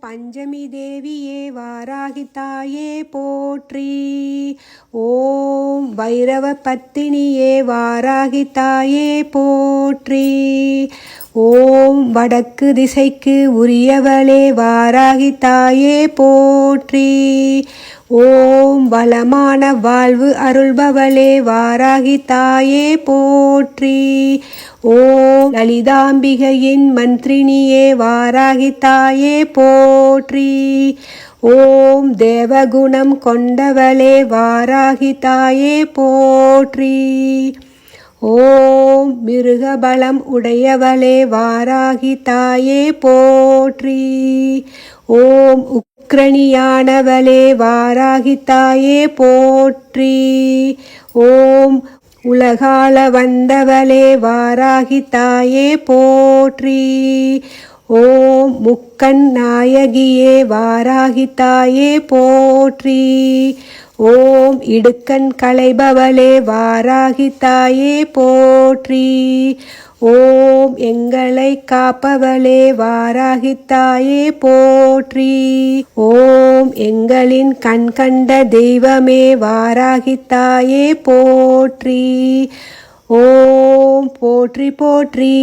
பஞ்சமி தேவியே வாராகி தாயே போற்றி. ஓம் வைரவ பத்தினியே வாராகி தாயே போற்றி. ஓம் வடக்கு திசைக்கு உரியவளே வாராகி தாயே போற்றி. ஓம் வளமான வாழ்வு அருள்பவளே வாராகி தாயே போற்றி. ஓம் லலிதாம்பிகையின் மந்திரினியே வாராகி தாயே போற்றி. ஓம் தேவகுணம் கொண்டவளே வாராகி தாயே போற்றி. ஓம் மிருகபலம் உடையவளே வாராகி தாயே போற்றி. ஓம் உக்ரணியானவளே வாராகி தாயே போற்றி. ஓம் உலகால வந்தவளே வாராகி தாயே போற்றி. ஓம் முக்கன் நாயகியே வாராகி தாயே போற்றி. ஓம் இடுக்கண் களைபவளே வாராகி தாயே போற்றி. ஓம் எங்களை காப்பவளே வாராகி தாயே போற்றி. ஓம் எங்களின் கண் கண்ட தெய்வமே வாராகி தாயே போற்றி. ஓம் போற்றி போற்றி.